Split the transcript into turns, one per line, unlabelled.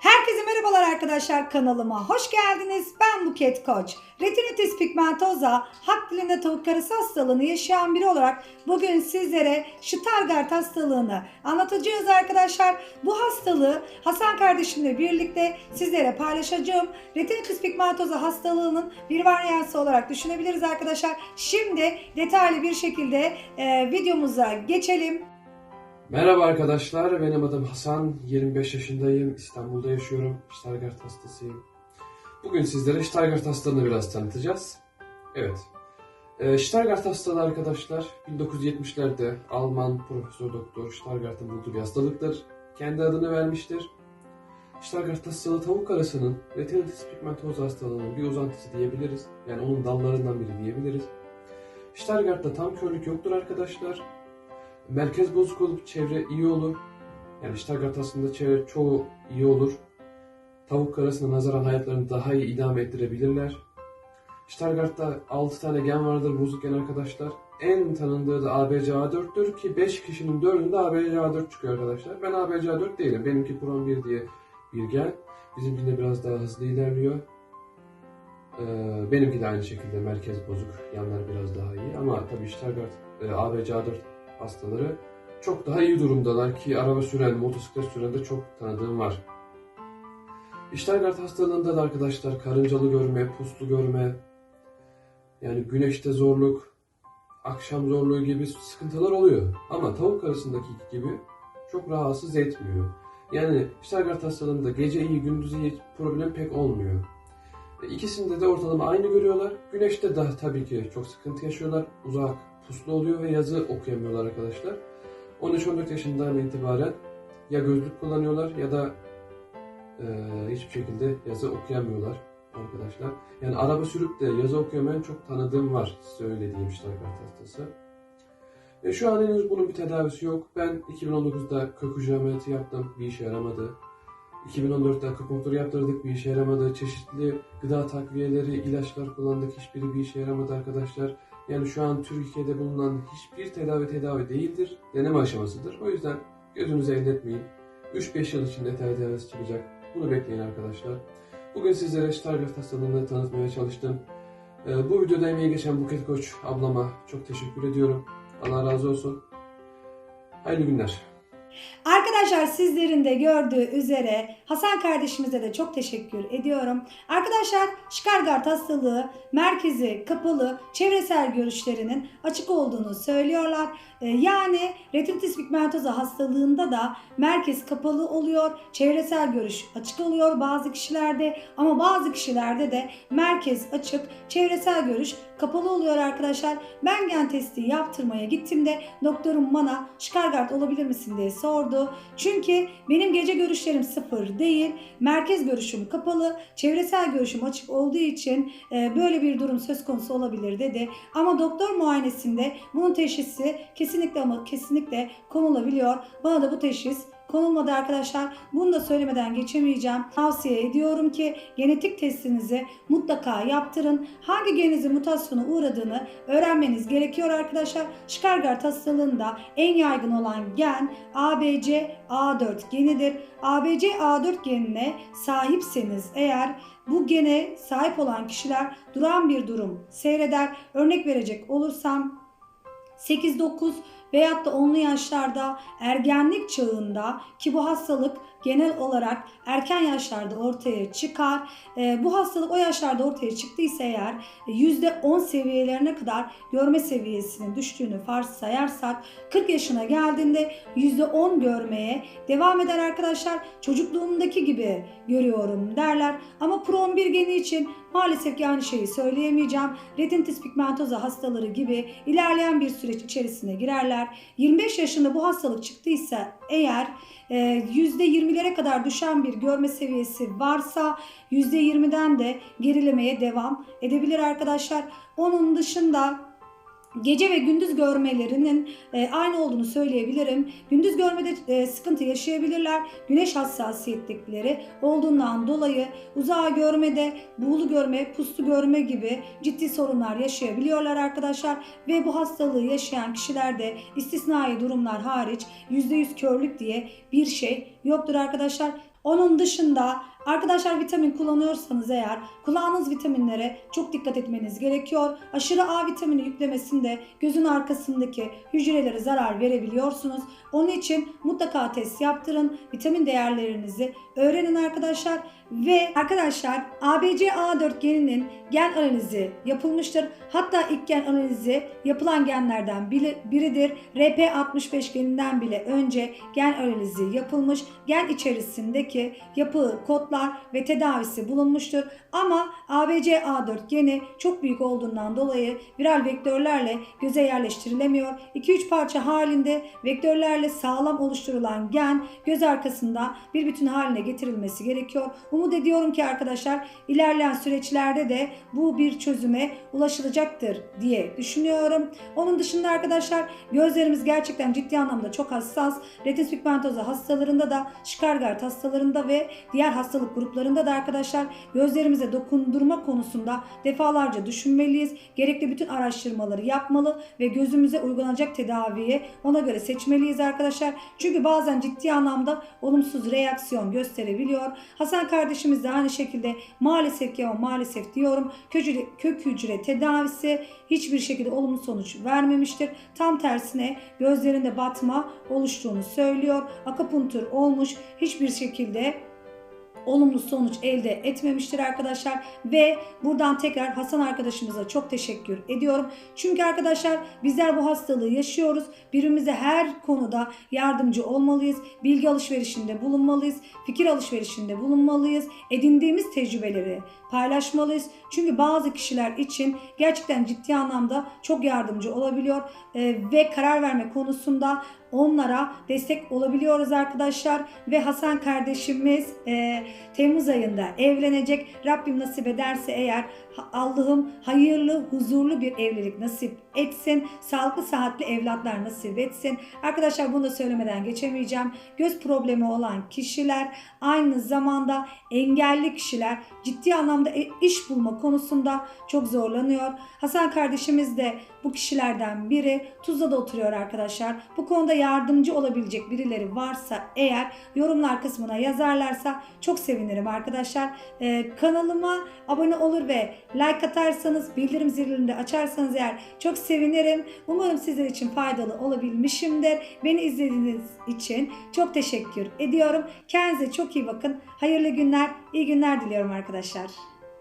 Herkese merhabalar arkadaşlar kanalıma. Hoş geldiniz. Ben Buket Koç. Retinitis pigmentosa, hak dilinde tavuk karısı hastalığını yaşayan biri olarak bugün sizlere Stargardt hastalığını anlatacağız arkadaşlar. Bu hastalığı Hasan kardeşimle birlikte sizlere paylaşacağım. Retinitis pigmentosa hastalığının bir varyansı olarak düşünebiliriz arkadaşlar. Şimdi detaylı bir şekilde e, videomuza geçelim.
Merhaba arkadaşlar, benim adım Hasan, 25 yaşındayım, İstanbul'da yaşıyorum, Stargardt hastasıyım. Bugün sizlere Stargardt hastalığını biraz tanıtacağız. Evet, ee, Stargardt hastalığı arkadaşlar, 1970'lerde Alman Profesör Doktor Stargardt'ın bulduğu bir hastalıktır. Kendi adını vermiştir. Stargardt hastalığı tavuk arasının retinitis pigmentosa hastalığının bir uzantısı diyebiliriz. Yani onun dallarından biri diyebiliriz. Stargardt'ta tam körlük yoktur arkadaşlar. Merkez bozuk olup çevre iyi olur. Yani Stargardt aslında çevre çoğu iyi olur. Tavuk karasına nazaran hayatlarını daha iyi idame ettirebilirler. Stargardt'ta 6 tane gen vardır bozuk gen arkadaşlar. En tanındığı da ABCA4'tür ki 5 kişinin 4'ünde ABCA4 çıkıyor arkadaşlar. Ben ABCA4 değilim. Benimki Pron 1 diye bir gen. Bizimkinde biraz daha hızlı ilerliyor. Ee, benimki de aynı şekilde merkez bozuk. Yanlar biraz daha iyi. Ama tabii Stargardt e, ABCA4 hastaları çok daha iyi durumdalar ki araba süren, motosiklet süren de çok tanıdığım var. Stargardt hastalığında da arkadaşlar karıncalı görme, puslu görme, yani güneşte zorluk, akşam zorluğu gibi sıkıntılar oluyor. Ama tavuk arasındaki gibi çok rahatsız etmiyor. Yani Stargardt hastalığında gece iyi, gündüz iyi problem pek olmuyor. E, İkisinde de ortalama aynı görüyorlar. Güneşte de tabii ki çok sıkıntı yaşıyorlar. Uzak, puslu oluyor ve yazı okuyamıyorlar arkadaşlar. 13-14 yaşından itibaren ya gözlük kullanıyorlar ya da e, hiçbir şekilde yazı okuyamıyorlar arkadaşlar. Yani araba sürüp de yazı okuyamayan çok tanıdığım var söylediğim Stargardt hastası. Ve şu an henüz bunun bir tedavisi yok. Ben 2019'da kök hücre ameliyatı yaptım. Bir işe yaramadı. 2014'te akupunktur yaptırdık bir işe yaramadı. Çeşitli gıda takviyeleri, ilaçlar kullandık. Hiçbiri bir işe yaramadı arkadaşlar. Yani şu an Türkiye'de bulunan hiçbir tedavi tedavi değildir. Deneme aşamasıdır. O yüzden gözünüzü elletmeyin. 3-5 yıl içinde tedavisi çıkacak. Bunu bekleyin arkadaşlar. Bugün sizlere Stargardt hastalığını tanıtmaya çalıştım. Ee, bu videoda emeği geçen Buket Koç ablama çok teşekkür ediyorum. Allah razı olsun. Hayırlı günler.
Arkadaşlar sizlerin de gördüğü üzere Hasan kardeşimize de çok teşekkür ediyorum. Arkadaşlar Stargardt hastalığı merkezi kapalı çevresel görüşlerinin açık olduğunu söylüyorlar. Ee, yani retinitis pigmentosa hastalığında da merkez kapalı oluyor, çevresel görüş açık oluyor bazı kişilerde ama bazı kişilerde de merkez açık, çevresel görüş kapalı oluyor arkadaşlar. Ben gen testi yaptırmaya gittiğimde doktorum bana Stargardt olabilir misin diye sordu. Çünkü benim gece görüşlerim sıfır değil, merkez görüşüm kapalı, çevresel görüşüm açık olduğu için e, böyle bir durum söz konusu olabilir dedi. Ama doktor muayenesinde bunun teşhisi kesinlikle ama kesinlikle konulabiliyor. Bana da bu teşhis konulmadı arkadaşlar. Bunu da söylemeden geçemeyeceğim. Tavsiye ediyorum ki genetik testinizi mutlaka yaptırın. Hangi geninizin mutasyona uğradığını öğrenmeniz gerekiyor arkadaşlar. Stargardt hastalığında en yaygın olan gen ABC A4 genidir. ABC A4 genine sahipseniz eğer bu gene sahip olan kişiler duran bir durum seyreder. Örnek verecek olursam 8-9 veyahut da 10'lu yaşlarda ergenlik çağında ki bu hastalık genel olarak erken yaşlarda ortaya çıkar. Ee, bu hastalık o yaşlarda ortaya çıktıysa eğer e, %10 seviyelerine kadar görme seviyesinin düştüğünü farz sayarsak 40 yaşına geldiğinde %10 görmeye devam eder arkadaşlar. Çocukluğumdaki gibi görüyorum derler. Ama Pro 1 geni için maalesef ki aynı şeyi söyleyemeyeceğim. Retinitis pigmentosa hastaları gibi ilerleyen bir süreç içerisine girerler. 25 yaşında bu hastalık çıktıysa eğer e, %20'lere kadar düşen bir görme seviyesi varsa %20'den de gerilemeye devam edebilir arkadaşlar. Onun dışında gece ve gündüz görmelerinin e, aynı olduğunu söyleyebilirim. Gündüz görmede e, sıkıntı yaşayabilirler. Güneş hassasiyetlikleri olduğundan dolayı uzağa görmede, buğulu görme, puslu görme gibi ciddi sorunlar yaşayabiliyorlar arkadaşlar. Ve bu hastalığı yaşayan kişilerde istisnai durumlar hariç %100 körlük diye bir şey yoktur arkadaşlar. Onun dışında arkadaşlar vitamin kullanıyorsanız eğer kulağınız vitaminlere çok dikkat etmeniz gerekiyor. Aşırı A vitamini yüklemesinde gözün arkasındaki hücrelere zarar verebiliyorsunuz. Onun için mutlaka test yaptırın. Vitamin değerlerinizi öğrenin arkadaşlar. Ve arkadaşlar ABC-A4 geninin gen analizi yapılmıştır. Hatta ilk gen analizi yapılan genlerden biri- biridir. RP65 geninden bile önce gen analizi yapılmış. Gen içerisindeki yapı, kodlar ve tedavisi bulunmuştur. Ama ABC-A4 geni çok büyük olduğundan dolayı viral vektörlerle göze yerleştirilemiyor. 2-3 parça halinde vektörlerle sağlam oluşturulan gen göz arkasında bir bütün haline getirilmesi gerekiyor. Umut ediyorum ki arkadaşlar ilerleyen süreçlerde de bu bir çözüme ulaşılacaktır diye düşünüyorum. Onun dışında arkadaşlar gözlerimiz gerçekten ciddi anlamda çok hassas. Retin pigmentozu hastalarında da, Stargardt hastalarında ve diğer hastalık gruplarında da arkadaşlar gözlerimize dokundurma konusunda defalarca düşünmeliyiz. Gerekli bütün araştırmaları yapmalı ve gözümüze uygulanacak tedaviyi ona göre seçmeliyiz arkadaşlar. Çünkü bazen ciddi anlamda olumsuz reaksiyon gösterebiliyor. Hasan kardeşimiz de aynı şekilde maalesef ama maalesef diyorum kök hücre, tedavisi hiçbir şekilde olumlu sonuç vermemiştir. Tam tersine gözlerinde batma oluştuğunu söylüyor. Akupunktur olmuş hiçbir şekilde olumlu sonuç elde etmemiştir arkadaşlar ve buradan tekrar Hasan arkadaşımıza çok teşekkür ediyorum. Çünkü arkadaşlar bizler bu hastalığı yaşıyoruz. Birbirimize her konuda yardımcı olmalıyız. Bilgi alışverişinde bulunmalıyız. Fikir alışverişinde bulunmalıyız. Edindiğimiz tecrübeleri paylaşmalıyız. Çünkü bazı kişiler için gerçekten ciddi anlamda çok yardımcı olabiliyor Ee, ve karar verme konusunda onlara destek olabiliyoruz arkadaşlar ve Hasan kardeşimiz e, Temmuz ayında evlenecek. Rabbim nasip ederse eğer Allah'ım hayırlı, huzurlu bir evlilik nasip etsin. Sağlıklı, sıhhatli evlatlar nasip etsin. Arkadaşlar bunu da söylemeden geçemeyeceğim. Göz problemi olan kişiler aynı zamanda engelli kişiler ciddi anlamda e- iş bulma konusunda çok zorlanıyor. Hasan kardeşimiz de bu kişilerden biri. Tuzla'da oturuyor arkadaşlar. Bu konuda yardımcı olabilecek birileri varsa eğer yorumlar kısmına yazarlarsa çok sevinirim arkadaşlar. Ee, kanalıma abone olur ve like atarsanız bildirim zilini de açarsanız eğer çok sevinirim. Umarım sizler için faydalı olabilmişimdir. Beni izlediğiniz için çok teşekkür ediyorum. Kendinize çok iyi bakın. Hayırlı günler, iyi günler diliyorum arkadaşlar.